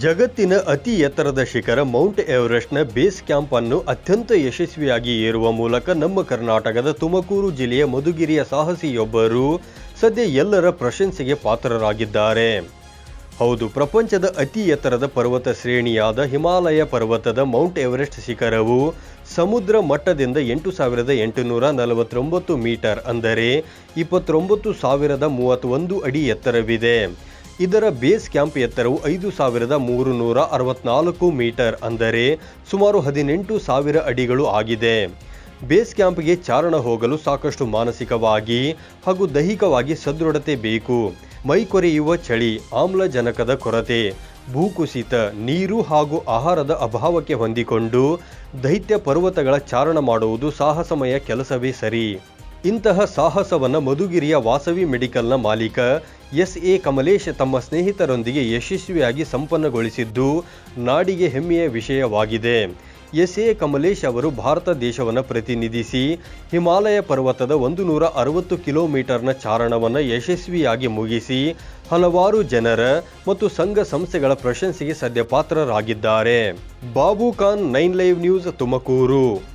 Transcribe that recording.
ಜಗತ್ತಿನ ಅತಿ ಎತ್ತರದ ಶಿಖರ ಮೌಂಟ್ ಎವರೆಸ್ಟ್ನ ಬೇಸ್ ಕ್ಯಾಂಪ್ ಅನ್ನು ಅತ್ಯಂತ ಯಶಸ್ವಿಯಾಗಿ ಏರುವ ಮೂಲಕ ನಮ್ಮ ಕರ್ನಾಟಕದ ತುಮಕೂರು ಜಿಲ್ಲೆಯ ಮಧುಗಿರಿಯ ಸಾಹಸಿಯೊಬ್ಬರು ಸದ್ಯ ಎಲ್ಲರ ಪ್ರಶಂಸೆಗೆ ಪಾತ್ರರಾಗಿದ್ದಾರೆ. ಹೌದು, ಪ್ರಪಂಚದ ಅತಿ ಎತ್ತರದ ಪರ್ವತ ಶ್ರೇಣಿಯಾದ ಹಿಮಾಲಯ ಪರ್ವತದ ಮೌಂಟ್ ಎವರೆಸ್ಟ್ ಶಿಖರವು ಸಮುದ್ರ ಮಟ್ಟದಿಂದ ಎಂಟು ಸಾವಿರದ ಎಂಟುನೂರ ನಲವತ್ತೊಂಬತ್ತು ಮೀಟರ್ ಅಂದರೆ ಇಪ್ಪತ್ತೊಂಬತ್ತು ಸಾವಿರದ ಮೂವತ್ತೊಂದು ಅಡಿ ಎತ್ತರವಿದೆ. ಇದರ ಬೇಸ್ ಕ್ಯಾಂಪ್ ಎತ್ತರವು ಐದು ಸಾವಿರದ ಮೂರು ನೂರ ಅರವತ್ನಾಲ್ಕು ಮೀಟರ್ ಅಂದರೆ ಸುಮಾರು ಹದಿನೆಂಟು ಸಾವಿರ ಅಡಿಗಳು ಆಗಿದೆ. ಬೇಸ್ ಕ್ಯಾಂಪ್ಗೆ ಚಾರಣ ಹೋಗಲು ಸಾಕಷ್ಟು ಮಾನಸಿಕವಾಗಿ ಹಾಗೂ ದೈಹಿಕವಾಗಿ ಸದೃಢತೆ ಬೇಕು. ಮೈ ಕೊರೆಯುವ ಚಳಿ, ಆಮ್ಲಜನಕದ ಕೊರತೆ, ಭೂಕುಸಿತ, ನೀರು ಹಾಗೂ ಆಹಾರದ ಅಭಾವಕ್ಕೆ ಹೊಂದಿಕೊಂಡು ದೈತ್ಯ ಪರ್ವತಗಳ ಚಾರಣ ಮಾಡುವುದು ಸಾಹಸಮಯ ಕೆಲಸವೇ ಸರಿ. ಇಂತಹ ಸಾಹಸವನ್ನು ಮಧುಗಿರಿಯ ವಾಸವಿ ಮೆಡಿಕಲ್ನ ಮಾಲೀಕ ಎಸ್ ಎ ಕಮಲೇಶ್ ತಮ್ಮ ಸ್ನೇಹಿತರೊಂದಿಗೆ ಯಶಸ್ವಿಯಾಗಿ ಸಂಪನ್ನಗೊಳಿಸಿದ್ದು, ನಾಡಿಗೆ ಹೆಮ್ಮೆಯ ವಿಷಯವಾಗಿದೆ. ಎಸ್ ಎ ಕಮಲೇಶ್ ಅವರು ಭಾರತ ದೇಶವನ್ನು ಪ್ರತಿನಿಧಿಸಿ, ಹಿಮಾಲಯ ಪರ್ವತದ ಒಂದು ನೂರ ಅರವತ್ತು ಕಿಲೋಮೀಟರ್ನ ಚಾರಣವನ್ನು ಯಶಸ್ವಿಯಾಗಿ ಮುಗಿಸಿ, ಹಲವಾರು ಜನರ ಮತ್ತು ಸಂಘ ಸಂಸ್ಥೆಗಳ ಪ್ರಶಂಸೆಗೆ ಸದ್ಯ ಪಾತ್ರರಾಗಿದ್ದಾರೆ Babu Khan nine live news Tumakuru.